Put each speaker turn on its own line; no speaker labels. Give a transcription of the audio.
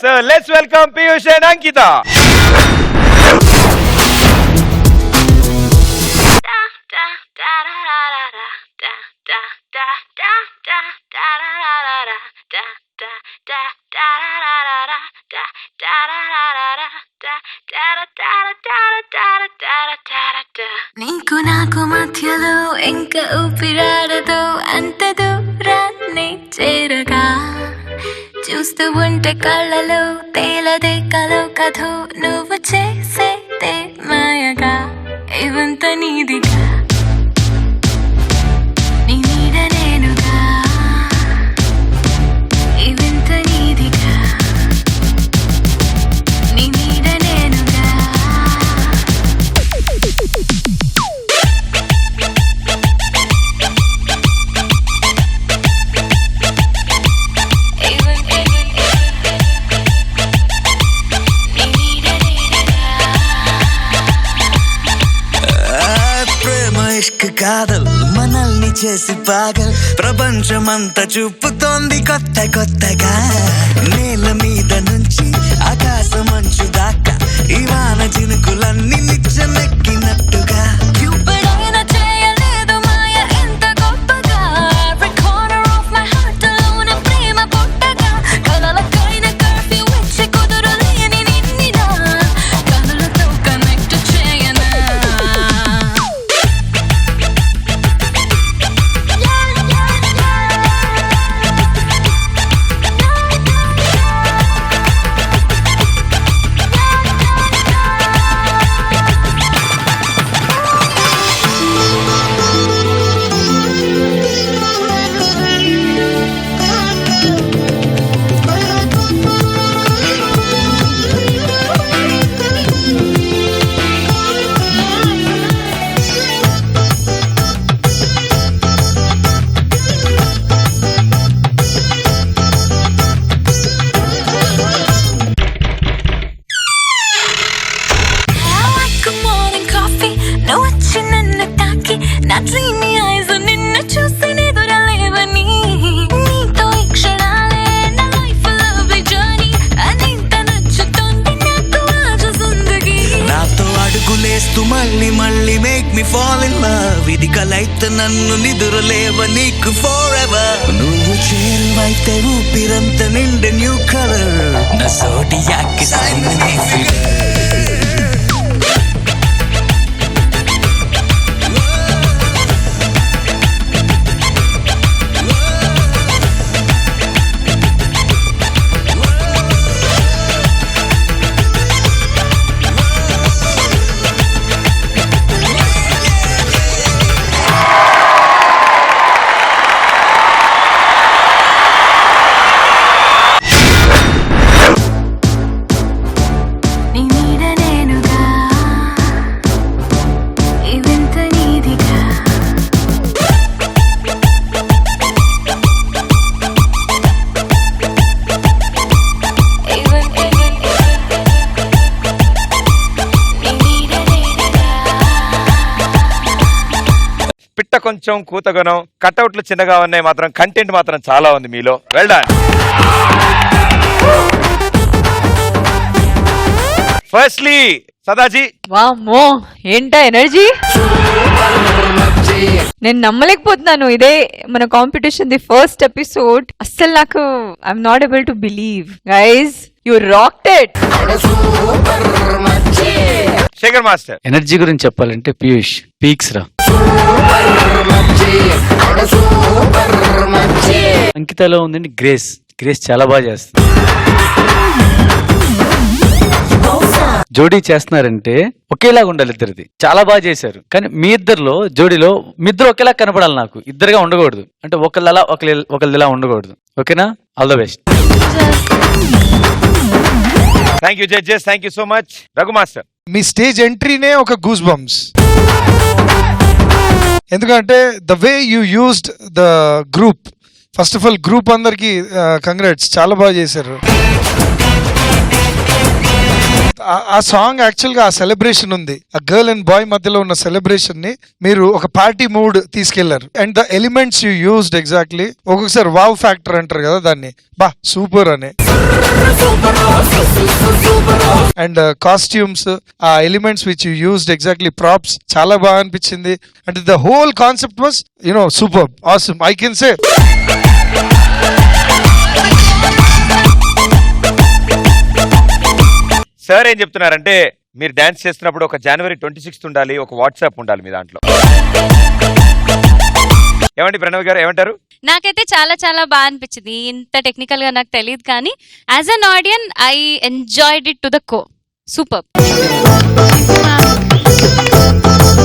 So let's welcome Piyush and Ankita
నీకు నాకు మధ్యలో ఇంకా ఊపిరాడదు అంత దూరాన్ని చేరు. చూస్తూ ఉంటే కళ్ళలో తేలదే కలో కథో నువ్వు చేసేదే మాయగా. ఇవంత నీదిగా
ఇష్క్ కాదల్ మనల్ని చేసి పాగల్. ప్రపంచమంతా చూపుతోంది కొత్త కొత్తగా. లవ్ కలైతే నన్ను నిదురలేవ నీకు ఫోర్ ఎవర్ నువ్వు చేరువైతే ఊపిరంత నిండి న్యూ కలర్ నా సోటి యాకి
కొంచెం కూతగనం కట్అవుట్లు చిన్నగా ఉన్నాయి మాత్రం కంటెంట్ మాత్రం చాలా ఉంది మీలో. Well done firstly Sadaji.
వామ్మో ఏంటా ఎనర్జీ? నేను నమ్మలేకపోతున్నాను. ఇదే మన కాంపిటీషన్ ది ఫస్ట్ ఎపిసోడ్ అస్సలు నాకు I'm not able to believe guys you rocked
Shekhar master.
Energy గురించి చెప్పాలంటే పీయూష్ పీక్స్ రా. అంకితలో ఉందండి గ్రేస్. గ్రేస్ చాలా బాగా చేస్తుంది. జోడీ చేస్తున్నారంటే ఒకేలాగా ఉండాలి ఇద్దరిది. చాలా బాగా చేశారు. కానీ మీ ఇద్దరిలో జోడీలో మీ ఇద్దరు ఒకేలా కనపడాలి నాకు. ఇద్దరుగా ఉండకూడదు. అంటే ఒకళ్ళు అలా ఒకళ్ళు ఒకళ్ళు ఇలా ఉండకూడదు. ఓకేనా? All the best
thank you judges thank you so much Raghu master
me stage ఎంట్రీనే ఒక గూస్ బంప్స్ ఎందుకంటే the way you used the group first of all group అందరికీ uh, కంగ్రాట్స్ చాలా బాగా చేశారు. ఆ- సాంగ్ యాక్చువల్గా ఆ సెలబ్రేషన్ ఉంది. ఆ గర్ల్ అండ్ బాయ్ మధ్యలో ఉన్న సెలబ్రేషన్ని మీరు ఒక పార్టీ మూడ్ తీసుకెళ్ళారు. And the elements you used exactly ఒక్కొక్కసారి వావ్ ఫ్యాక్టర్ అంటారు కదా దాన్ని. బా సూపర్ అని. అండ్ కాస్ట్యూమ్స్ ఆ elements which you used exactly props చాలా బాగా అనిపించింది. అంటే the whole concept was you know super awesome I can say
sir ఏం చెప్తున్నారంటే మీరు డాన్స్ చేస్తున్నప్పుడు ఒక జనవరి ట్వంటీ సిక్స్త్ ఉండాలి ఒక వాట్సాప్ ఉండాలి మీ దాంట్లో. ఏమండి ప్రణవ్ గారు ఏమంటారు?
నాకైతే చాలా చాలా బాగా అనిపించింది. ఇంత టెక్నికల్గా నాకు తెలియదు కానీ as an audience I enjoyed it to the co super